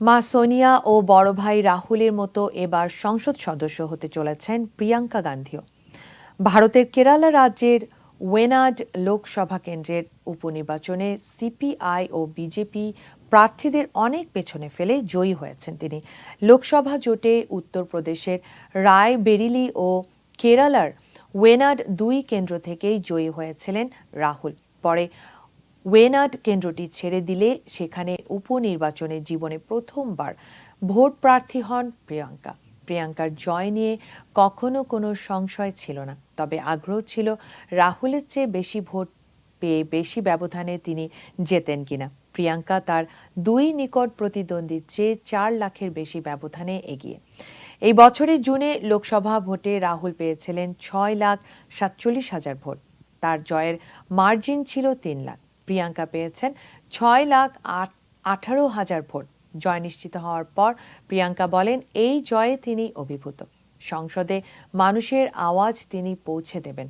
মা সোনিয়া ও বড় ভাই রাহুলের মতো এবার সংসদ সদস্য হতে চলেছেন প্রিয়াঙ্কা গান্ধীও। ভারতের কেরালা রাজ্যের ওয়েনাড লোকসভা কেন্দ্রের উপনির্বাচনে সিপিআই ও বিজেপি প্রার্থীদের অনেক পেছনে ফেলে জয়ী হয়েছেন তিনি। লোকসভা জোটে উত্তরপ্রদেশের রায় বেরিলি ও কেরালার ওয়েনাড দুই কেন্দ্র থেকেই জয়ী হয়েছিলেন রাহুল। পরে ওয়েনাড কেন্দ্রটি ছেড়ে দিলে সেখানে উপনির্বাচনে জীবনে প্রথমবার ভোট প্রার্থী হন প্রিয়াঙ্কা। প্রিয়াঙ্কার জয় নিয়ে কখনো কোনো সংশয় ছিল না, তবে আগ্রহ ছিল রাহুলের চেয়ে বেশি ভোট পেয়ে বেশি ব্যবধানে তিনি জেতেন কিনা। প্রিয়াঙ্কা তার দুই নিকট প্রতিদ্বন্দ্বীর চেয়ে চার লাখের বেশি ব্যবধানে এগিয়ে। এই বছরের জুনে লোকসভা ভোটে রাহুল পেয়েছিলেন ছয় লাখ সাতচল্লিশ হাজার ভোট। তার জয়ের মার্জিন ছিল তিন লাখ। প্রিয়াঙ্কা পেয়েছেন ছয় লাখ আট, আঠারো হাজার ভোট। জয় নিশ্চিত হওয়ার পর প্রিয়াঙ্কা বলেন, এই জয়ে তিনি অভিভূত। সংসদে মানুষের আওয়াজ তিনি পৌঁছে দেবেন।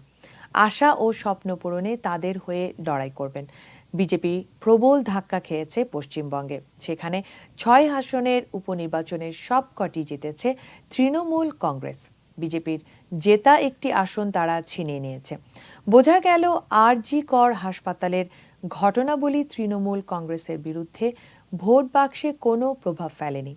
আশা ও স্বপ্ন পূরণে তাদের হয়ে লড়াই করবেন। বিজেপি প্রবল ধাক্কা খেয়েছে পশ্চিমবঙ্গে। সেখানে ছয় আসনের উপনির্বাচনের সবকটি জিতেছে তৃণমূল কংগ্রেস। বিজেপির জেতা একটি আসন তারা ছিনিয়ে নিয়েছে। বোঝা গেল আর জি কর হাসপাতালের ঘটনাবলী তৃণমূল কংগ্রেসের বিরুদ্ধে ভোট বাক্সে কোনো প্রভাব ফেলেনি।